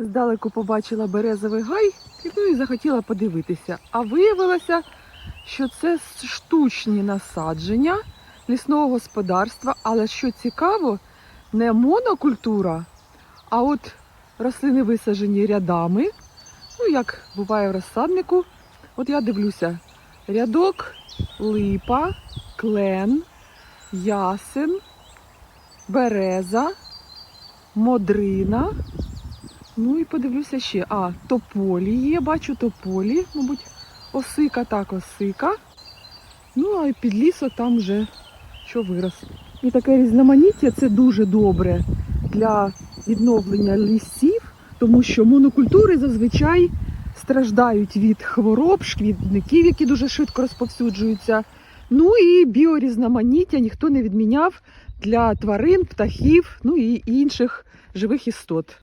Здалеку побачила березовий гай ну, і захотіла подивитися. А виявилося, що це штучні насадження лісного господарства, але що цікаво, не монокультура, а от рослини висаджені рядами. Ну, як буває в розсаднику. От я дивлюся: рядок, липа, клен, ясен, береза, модрина. Ну і подивлюся ще. А, тополі є, бачу тополі, мабуть, осика, так, осика. Ну, а й підлісок там вже що вирос. І таке різноманіття це дуже добре для відновлення лісів, тому що монокультури зазвичай страждають від хвороб, шкідників, які дуже швидко розповсюджуються. Ну і біорізноманіття ніхто не відміняв для тварин, птахів, ну і інших живих істот.